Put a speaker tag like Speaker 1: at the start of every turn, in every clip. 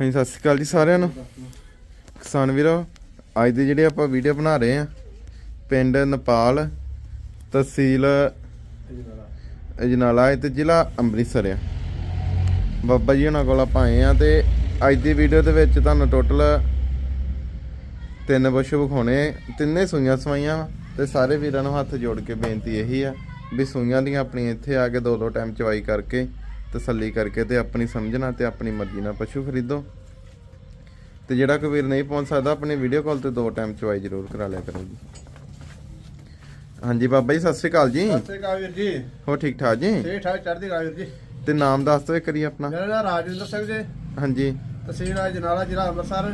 Speaker 1: ਹਾਂਜੀ, ਸਤਿ ਸ਼੍ਰੀ ਅਕਾਲ ਜੀ ਸਾਰਿਆਂ ਨੂੰ। ਕਿਸਾਨ ਵੀਰੋ, ਅੱਜ ਦੀ ਜਿਹੜੀ ਆਪਾਂ ਵੀਡੀਓ ਬਣਾ ਰਹੇ ਆ ਪਿੰਡ ਨੇਪਾਲ, ਤਹਿਸੀਲ ਅਜਨਾਲਾ ਹੈ ਤੇ ਜ਼ਿਲ੍ਹਾ ਅੰਮ੍ਰਿਤਸਰ ਆ। ਬਾਬਾ ਜੀ ਉਹਨਾਂ ਕੋਲ ਆਪਾਂ ਆਏ ਆ ਤੇ ਅੱਜ ਦੀ ਵੀਡੀਓ ਦੇ ਵਿੱਚ ਤੁਹਾਨੂੰ ਟੋਟਲ ਤਿੰਨ ਪਸ਼ੂ ਵਿਖਾਉਣੇ ਤਿੰਨੇ ਸੂਈਆਂ ਸਵਾਈਆਂ ਵਾਂ ਤੇ ਸਾਰੇ ਵੀਰਾਂ ਨੂੰ ਹੱਥ ਜੋੜ ਕੇ ਬੇਨਤੀ ਇਹੀ ਆ ਵੀ ਸੂਈਆਂ ਦੀਆਂ ਆਪਣੀ ਇੱਥੇ ਆ ਕੇ ਦੋ ਦੋ ਟਾਈਮ ਚਵਾਈ ਕਰਕੇ ਤਸੱਲੀ ਕਰਕੇ ਤੇ ਆਪਣੀ ਸਮਝਣਾ ਤੇ ਆਪਣੀ ਮਰਜ਼ੀ ਨਾਲ ਪਸ਼ੂ ਖਰੀਦੋ। ਤੇ ਜਿਹੜਾ ਕੋਈ ਵੀਰ ਨਹੀਂ ਪਹੁੰਚ ਸਕਦਾ ਆਪਣੀ ਵੀਡੀਓ ਕਾਲ ਤੇ ਦੋ ਟਾਈਮ ਚਵਾਈ ਜ਼ਰੂਰ ਕਰਾ ਲਿਆ ਕਰੋ ਜੀ। ਹਾਂਜੀ ਬਾਬਾ ਜੀ ਸਤਿ ਸ਼੍ਰੀ ਅਕਾਲ ਜੀ।
Speaker 2: ਸਤਿ ਸ੍ਰੀ ਅਕਾਲ ਵੀਰ ਜੀ।
Speaker 1: ਹੋ ਠੀਕ ਠਾਕ ਜੀ?
Speaker 2: ਠੀਕ ਠਾਕ ਚੜ੍ਹਦੀ ਕਲਾ ਵੀਰ ਜੀ।
Speaker 1: ਤੇ ਨਾਮ ਦੱਸ ਦਿਓ ਇੱਕ ਵਾਰੀ ਆਪਣਾ।
Speaker 2: ਮੇਰਾ ਨਾਮ ਰਾਜਿੰਦਰ ਸਿੰਘ ਜੀ।
Speaker 1: ਹਾਂਜੀ।
Speaker 2: ਤਹਿਸੀਲ ਅਜਨਾਲਾ ਜ਼ਿਲ੍ਹਾ ਅੰਮ੍ਰਿਤਸਰ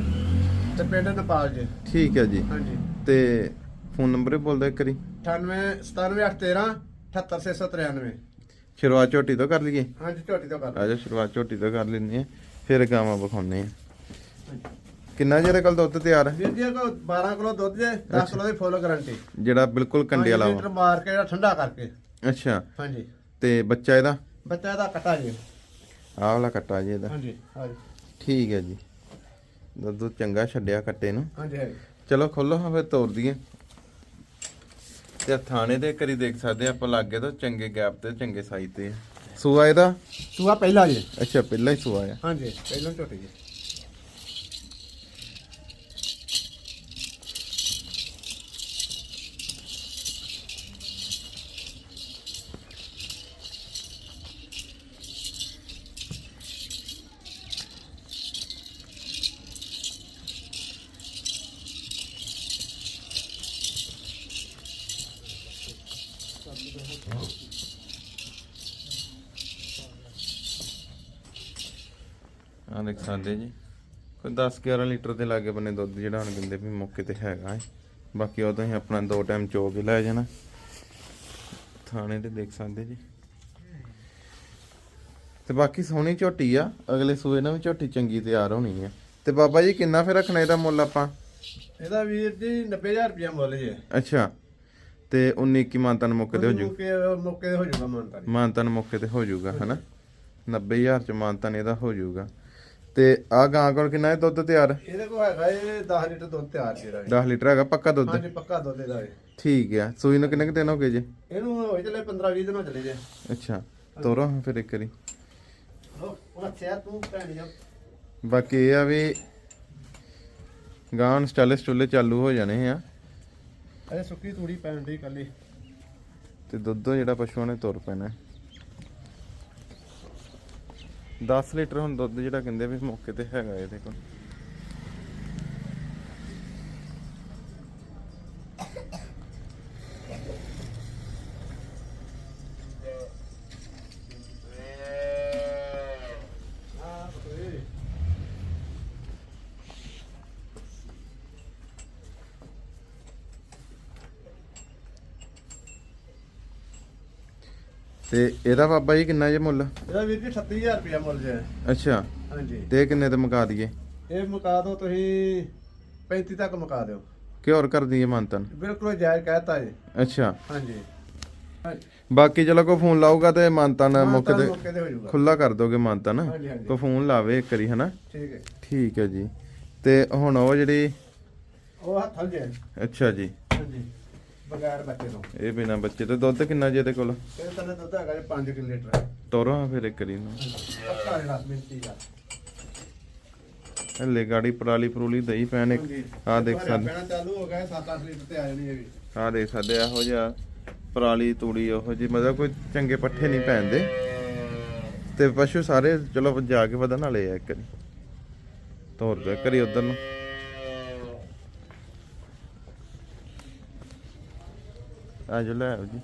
Speaker 2: ਤੇ ਪਿੰਡ ਨੇਪਾਲ ਜੀ।
Speaker 1: ਠੀਕ ਹੈ ਜੀ।
Speaker 2: ਹਾਂਜੀ।
Speaker 1: ਤੇ ਫੋਨ ਨੰਬਰ ਬੋਲ ਦਿਓ ਇੱਕ ਵਾਰੀ।
Speaker 2: 98 97813 78693
Speaker 1: ਸ਼ੁਰੂਆਤ ਝੋਟੀ ਤੋਂ ਕਰ ਲਈਏ?
Speaker 2: ਹਾਂਜੀ ਝੋਟੀ ਤੋਂ ਕਰ
Speaker 1: ਆ ਜਾ ਸ਼ੁਰੂਆਤ ਝੋਟੀ ਤੋਂ ਕਰ ਲੈਂਦੇ ਆ ਫਿਰ ਗਾਵਾਂ ਵਿਖਾਉਣੇ ਆ ਕਿੰਨਾ ਜਿਹੜਾ ਕੱਲ ਦੁੱਧ ਤਿਆਰ ਹੈ?
Speaker 2: ਵੀਰ ਜੀ ਕੋ 12 ਕਿਲੋ ਦੁੱਧ ਜੇ 10 ਕਿਲੋ ਦੀ ਫੁੱਲ ਗਾਰੰਟੀ।
Speaker 1: ਜਿਹੜਾ ਬਿਲਕੁਲ ਕੰਡੇ ਵਾਲਾ
Speaker 2: ਲੀਟਰ
Speaker 1: ਵਾ।
Speaker 2: ਮਾਰ ਕੇ ਜਿਹੜਾ ਠੰਡਾ ਕਰਕੇ।
Speaker 1: ਅੱਛਾ।
Speaker 2: ਹਾਂਜੀ।
Speaker 1: ਤੇ ਬੱਚਾ ਇਹਦਾ?
Speaker 2: ਬੱਚਾ ਇਹਦਾ ਕੱਟਾ ਜੀ।
Speaker 1: ਆਹ ਵਾਲਾ ਕੱਟਾ ਜੀ ਇਹਦਾ।
Speaker 2: ਹਾਂਜੀ ਹਾਂਜੀ।
Speaker 1: ਠੀਕ ਹੈ ਜੀ। ਦੁੱਧ ਚੰਗਾ ਛੱਡਿਆ ਕੱਟੇ ਨੂੰ।
Speaker 2: ਹਾਂਜੀ ਹਾਂਜੀ।
Speaker 1: ਚਲੋ ਖੋਲੋ ਹਾਂ ਫਿਰ ਤੋੜ ਦਈਏ। ਤੇ ਥਾਣੇ ਦੇ ਕਰੀ ਦੇਖ ਸਕਦੇ ਆ ਆਪਾਂ ਲਾਗੇ ਤੋਂ ਚੰਗੇ ਗੈਪ ਤੇ ਚੰਗੇ ਸਾਈਜ਼ ਤੇ ਆ। ਸੂਆ ਇਹਦਾ?
Speaker 2: ਸੂਆ ਪਹਿਲਾ ਜੀ।
Speaker 1: ਅੱਛਾ ਪਹਿਲਾਂ ਹੀ ਸੂਆ ਆ।
Speaker 2: ਹਾਂਜੀ ਪਹਿਲਾਂ ਝੋਟੀ ਜੀ।
Speaker 1: ਆ ਦੇਖ ਸਕਦੇ ਜੀ। ਕੋਈ 10 11 ਲੀਟਰ ਦੇ ਲਾਗੇ ਬੰਨੇ ਦੁੱਧ ਜਿਹੜਾ ਹੁਣ ਕਹਿੰਦੇ ਵੀ ਮੌਕੇ ਤੇ ਹੈਗਾ ਹੈ। ਬਾਕੀ ਉਦੋਂ ਹੀ ਆਪਣਾ ਦੋ ਟਾਈਮ ਚੋ ਕੇ ਲੈ ਜਾਣਾ। ਥਾਣੇ ਤੇ ਦੇਖ ਸਕਦੇ ਜੀ। ਤੇ ਬਾਕੀ ਸੋਹਣੀ ਝੋਟੀ ਆ। ਅਗਲੇ ਸੂਏ ਨਾਲ ਵੀ ਝੋਟੀ ਚੰਗੀ ਤਿਆਰ ਹੋਣੀ ਆ। ਤੇ ਬਾਬਾ ਜੀ ਕਿੰਨਾ ਫਿਰ ਰੱਖਣਾ ਇਹਦਾ ਮੁੱਲ ਆਪਾਂ?
Speaker 2: ਇਹਦਾ ਵੀਰ ਜੀ 90000 ਰੁਪਇਆ ਮੁੱਲ ਜੀ।
Speaker 1: ਅੱਛਾ। ਤੇ 19 ਕੀ ਮਾਨਤਨ ਮੌਕੇ ਤੇ ਹੋ ਜੂ
Speaker 2: ਮੌਕੇ ਤੇ ਹੋ ਜਾਊਗਾ ਮਾਨਤਾ ਜੀ
Speaker 1: ਮਾਨਤਨ ਮੌਕੇ ਤੇ ਹੋ ਜਾਊਗਾ ਹਨਾ? 90000 ਚ ਮਾਨਤਨ ਇਹਦਾ ਹੋ ਜਾਊਗਾ ਤੇ ਆ ਗਾਂ ਕੋਲ ਕਿੰਨਾ ਹੈ ਦੁੱਧ ਤਿਆਰ?
Speaker 2: ਇਹਦੇ ਕੋਲ ਹੈਗਾ ਇਹ 10 ਲੀਟਰ ਦੁੱਧ ਤਿਆਰ ਜਿਹੜਾ
Speaker 1: 10 ਲੀਟਰ ਹੈਗਾ ਪੱਕਾ ਦੁੱਧ?
Speaker 2: ਹਾਂਜੀ ਪੱਕਾ ਦੁੱਧ ਇਹਦਾ ਇਹ।
Speaker 1: ਠੀਕ ਆ। ਸੂਈ ਨੂੰ ਕਿੰਨੇ ਕੁ ਦਿਨ ਹੋ ਗਏ ਜੀ?
Speaker 2: ਇਹਨੂੰ ਹੋਏ ਚਲੇ 15 20 ਦਿਨ ਹੋ ਚਲੇ ਜੇ।
Speaker 1: ਅੱਛਾ ਤੋਰੋ ਹਾਂ ਫਿਰ ਇੱਕ ਵਾਰੀ।
Speaker 2: ਉਹ ਅੱਛਾ ਤੂੰ ਭੈਣੀਆ
Speaker 1: ਬਾਕੀ ਇਹ ਆ ਵੀ ਗਾਂ ਸਟਾਲੇ ਸਟੁੱਲੇ ਚਾਲੂ ਹੋ ਜਾਣੇ ਆ।
Speaker 2: ਅਰੇ ਸੁੱਕੀ ਤੂੜੀ ਪੈਣ ਦੀ ਕੱਲੀ
Speaker 1: ਤੇ ਦੁੱਧ ਜਿਹੜਾ ਪਸ਼ੂਆਂ ਨੇ ਤੁਰ ਪੈਣਾ। 10 ਲੀਟਰ ਹੁਣ ਦੁੱਧ ਜਿਹੜਾ ਕਹਿੰਦੇ ਵੀ ਮੌਕੇ ਤੇ ਹੈਗਾ ਇਹਦੇ ਕੋਲ। ਤੇ ਇਹਦਾ ਬਾਬਾ ਜੀ ਕਿੰਨਾ ਜੇ ਮੁੱਲ?
Speaker 2: ਇਹਦਾ ਵੀਰ ਜੀ 38000 ਰੁਪਇਆ ਮੁੱਲ ਜੇ।
Speaker 1: ਅੱਛਾ।
Speaker 2: ਹਾਂਜੀ।
Speaker 1: ਤੇ ਇਹ ਕਿੰਨੇ ਤੇ ਮੁਕਾ ਦਈਏ?
Speaker 2: ਇਹ ਮੁਕਾ ਦਿਓ ਤੁਸੀਂ 35 ਤੱਕ ਮੁਕਾ ਦਿਓ।
Speaker 1: ਕਿ ਹੋਰ ਕਰ ਦਈਏ ਮੰਤਨ?
Speaker 2: ਬਿਲਕੁਲ ਜਾਇਜ਼ ਕਹਿਤਾ ਜੀ
Speaker 1: ਅੱਛਾ।
Speaker 2: ਹਾਂਜੀ।
Speaker 1: ਬਾਕੀ ਚਲੋ ਕੋਈ ਫੋਨ ਲਾਊਗਾ ਤੇ ਮੰਤਨ ਮੁੱਕ ਦੇ ਖੁੱਲਾ ਕਰ ਦੋਗੇ ਮੰਤਨ। ਕੋਈ ਫੋਨ ਲਾਵੇ ਇੱਕ ਵਾਰੀ ਹਨਾ?
Speaker 2: ਠੀਕ ਹੈ।
Speaker 1: ਠੀਕ ਹੈ ਜੀ। ਤੇ ਹੁਣ ਉਹ ਜਿਹੜੀ
Speaker 2: ਉਹ ਹੱਥ ਹਲ ਜੇ
Speaker 1: ਅੱਛਾ ਜੀ।
Speaker 2: ਹਾਂਜੀ। ਬਗੈਰ ਬੱਚੇ ਤੋਂ।
Speaker 1: ਇਹ ਬਿਨਾ ਬੱਚੇ ਤੇ ਦੁੱਧ ਕਿੰਨਾ ਜੇ ਇਹਦੇ ਕੋਲ?
Speaker 2: ਇਹ ਤਾਂ ਦੁੱਧ ਹੈਗਾ ਜੀ 5 ਕਿਲੋ ਲੀਟਰ।
Speaker 1: ਤੋਰੋ ਹਾਂ ਫਿਰ ਇੱਕ ਵਾਰੀ ਨੂੰ
Speaker 2: ਪੱਕਾ ਜਿਹੜਾ ਮਿੰਟੀ ਦਾ।
Speaker 1: ਹਲੇ ਗਾੜੀ ਪਰਾਲੀ ਪਰੂਲੀ ਦਈ ਪੈਣ ਇੱਕ। ਆ ਦੇਖ ਸਕਦੇ
Speaker 2: ਪੈਣਾ ਚਾਲੂ ਹੋ ਗਿਆ 7-8 ਲੀਟਰ ਤੇ ਆ ਜਾਣੀ ਇਹ ਵੀ
Speaker 1: ਆ ਦੇਖ ਸਕਦੇ ਇਹੋ ਜਿਹਾ ਪਰਾਲੀ ਤੂੜੀ ਉਹੋ ਜੀ ਮਤਲਬ ਕੋਈ ਚੰਗੇ ਪੱਠੇ ਨਹੀਂ ਪੈਂਦੇ ਤੇ ਪਸ਼ੂ ਸਾਰੇ ਚਲੋ ਜਾ ਕੇ ਵਧਣ ਵਾਲੇ ਆ ਇੱਕ ਤੋਰ ਦੋ ਕਰੀ ਉਧਰ ਨੂੰ। ਆ ਜੋ ਲੈ ਆਓ ਜੀ।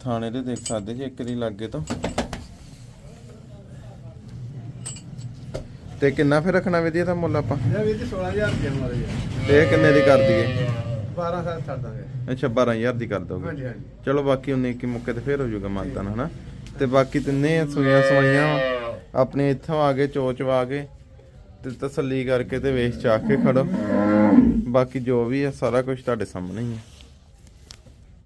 Speaker 1: ਥਾਣੇ ਦੇ ਦੇਖ ਸਕਦੇ ਜੀ ਇੱਕ ਦੀ ਲੱਗੇ ਤੋਂ। ਤੇ ਕਿੰਨਾ ਫਿਰ ਰੱਖਣਾ ਵਧੀਆ ਤਾਂ ਮੁੱਲ ਆਪਾਂ?
Speaker 2: ਇਹ ਵੀਰ ਜੀ 16000 ਰੁਪਏ ਮੁੱਲ ਜੀ
Speaker 1: ਤੇ ਇਹ ਕਿੰਨੇ ਦੀ ਕਰ ਦਈਏ?
Speaker 2: 12 ਸਾਲ ਛੱਡ ਦਾਂਗੇ।
Speaker 1: ਅੱਛਾ 12000 ਦੀ ਕਰ ਦੋਗੇ।
Speaker 2: ਹਾਂਜੀ ਹਾਂਜੀ।
Speaker 1: ਚਲੋ ਬਾਕੀ ਉਹਨੇ ਇੱਕ ਹੀ ਮੌਕੇ ਤੇ ਫੇਰ ਹੋ ਜਾਊਗਾ ਮਾਨਤਾਨ ਹਨਾ? ਤੇ ਬਾਕੀ ਤਿੰਨੇ ਸੂਈਆਂ ਸਵਾਈਆਂ ਵਾਂ। ਆਪਣੇ ਇੱਥੋਂ ਆ ਕੇ ਚੋਚਵਾ ਕੇ ਤੇ ਤਸੱਲੀ ਕਰਕੇ ਤੇ ਵੇਖ ਚਾਕ ਕੇ ਖੜੋ। ਬਾਕੀ ਜੋ ਵੀ ਹੈ ਸਾਰਾ ਕੁਝ ਤੁਹਾਡੇ ਸਾਹਮਣੇ ਹੀ ਹੈ